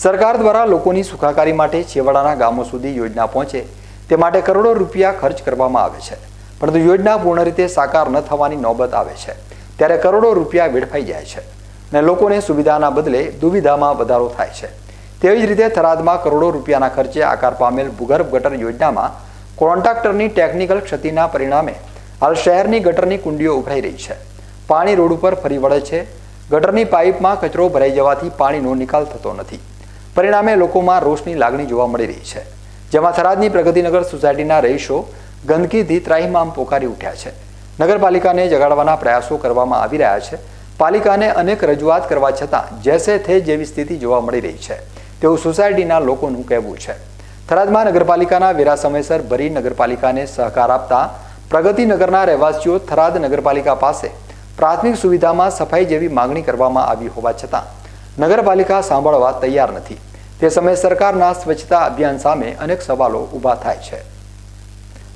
સરકાર દ્વારા લોકોની સુખાકારી માટે છેવાડાના ગામો સુધી યોજના પહોંચે તે માટે કરોડો રૂપિયા ખર્ચ કરવામાં આવે છે. પરંતુ યોજના પૂર્ણ રીતે સાકાર ન થવાની નોબત આવે છે. ત્યારે કરોડો રૂપિયા વેડફાઈ જાય છે અને લોકોને સુવિધાના બદલે દુવિધામાં વધારો થાય છે. તેવી જ રીતે થરાદમાં કરોડો રૂપિયાના ખર્ચે આકાર પામેલ ભૂગર્ભ ગટર યોજનામાં કોન્ટ્રાક્ટરની ટેકનિકલ ક્ષતિના પરિણામે હાલ શહેરની ગટરની કુંડીઓ ઉભરાઈ રહી છે. પાણી રોડ ઉપર ફરી વળે છે. ગટરની પાઇપમાં કચરો ભરાઈ જવાથી પાણીનો નિકાલ થતો નથી. પરિણામે લોકોમાં રોષની લાગણી જોવા મળી રહી છે. જેમાં થરાદની પ્રગતિનગર સોસાયટીના રહીશો ગંદકીથી ત્રાહિમામ પોકારી ઉઠ્યા છે. નગરપાલિકાને જગાડવાના પ્રયાસો કરવામાં આવી રહ્યા છે. પાલિકાને અનેક રજૂઆત કરવા છતાં જેસે થે જેવી સ્થિતિ જોવા મળી રહી છે. તેવું સોસાયટીના લોકોનું કહેવું છે. થરાદમાં નગરપાલિકાના વેરા સમયસર ભરી નગરપાલિકાને સહકાર આપતા પ્રગતિનગરના રહેવાસીઓ થરાદ નગરપાલિકા પાસે પ્રાથમિક સુવિધામાં સફાઈ જેવી માગણી કરવામાં આવી હોવા છતાં નગરપાલિકા સાંભળવા તૈયાર નથી. તે સમયે સરકારના સ્વચ્છતા અભિયાન સામે અનેક સવાલો ઊભા થાય છે.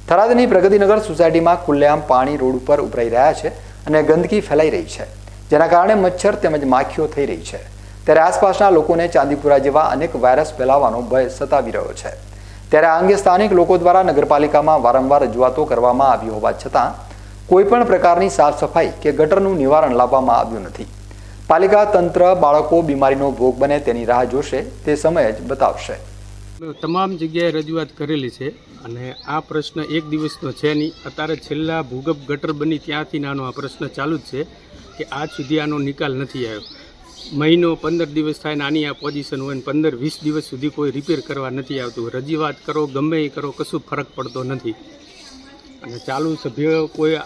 થરાદની પ્રગતિનગર સોસાયટીમાં ખુલ્લેઆમ પાણી રોડ ઉપર ઉભરાઈ રહ્યા છે અને ગંદકી ફેલાઈ રહી છે, જેના કારણે મચ્છર તેમજ માખીઓ થઈ રહી છે. ત્યારે આસપાસના લોકોને ચાંદીપુરા જેવા અનેક વાયરસ ફેલાવાનો ભય સતાવી રહ્યો છે. ત્યારે આ અંગે સ્થાનિક લોકો દ્વારા નગરપાલિકામાં વારંવાર રજૂઆતો કરવામાં આવી હોવા છતાં કોઈપણ પ્રકારની સાફ સફાઈ કે ગટરનું નિવારણ લાવવામાં આવ્યું નથી. પાલિકા તંત્ર બાળકો બીમારીનો ભોગ બને તેની રાહ જોશે, તે સમય જ બતાવશે. તમામ જગ્યાએ રજૂઆત કરેલી છે અને આ પ્રશ્ન એક દિવસનો છે નહીં. અત્યારે છેલ્લા ભૂગર્ભ ગટર બની ત્યાંથી નાનો આ પ્રશ્ન ચાલુ જ છે કે આજ સુધી આનો નિકાલ નથી આવ્યો. મહિનો પંદર દિવસ થાય નાની આ પોઝિશન હોય પંદર વીસ દિવસ સુધી કોઈ રિપેર કરવા નથી આવતું. રજૂઆત કરો, ગમે એ કરો, કશું ફરક પડતો નથી. અને ચાલુ સભ્યો કોઈ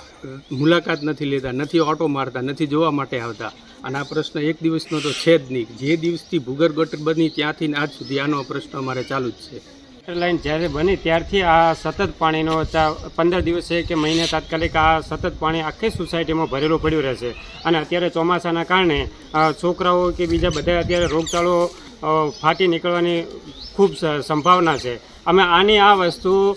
મુલાકાત નથી લેતા, નથી ઓટો મારતા, નથી જોવા માટે આવતા. અને આ પ્રશ્ન એક દિવસનો તો છે જ નહીં. જે દિવસથી ભૂગર ગટર બની ત્યાંથી આજ સુધી આનો પ્રશ્ન અમારે ચાલુ જ છે. વોટર લાઈન જ્યારે બની ત્યારથી આ સતત પાણીનો ચા- પંદર દિવસે કે મહિને તાત્કાલિક આ સતત પાણી આખી સોસાયટીમાં ભરેલું પડ્યું રહેશે. અને અત્યારે ચોમાસાના કારણે છોકરાઓ કે બીજા બધા અત્યારે રોગચાળો ફાટી નીકળવાની ખૂબ સંભાવના છે. અમે આની આ વસ્તુ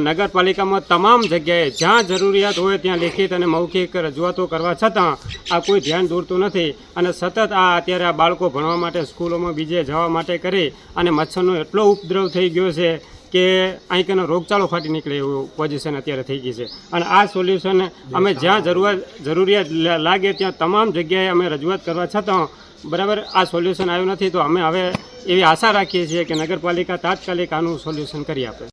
નગરપાલિકામાં તમામ જગ્યાએ જ્યાં જરૂરિયાત હોય ત્યાં લેખિત અને મૌખિક રજૂઆતો કરવા છતાં આ કોઈ ધ્યાન દોરતું નથી અને સતત આ અત્યારે આ બાળકો ભણવા માટે સ્કૂલોમાં બીજે જવા માટે કરી અને મચ્છરનો એટલો ઉપદ્રવ થઈ ગયો છે કે અહીંકનો રોગચાળો ફાટી નીકળે એવું પોઝિશન અત્યારે થઈ ગઈ છે. અને આ સોલ્યુશન અમે જ્યાં જરૂરિયાત જરૂરિયાત લાગે ત્યાં તમામ જગ્યાએ અમે રજૂઆત કરવા છતાં બરાબર, આ સોલ્યુશન આવ્યું નથી, તો અમે હવે એવી આશા રાખીએ છીએ કે નગરપાલિકા તાત્કાલિક આનું સોલ્યુશન કરી આપે.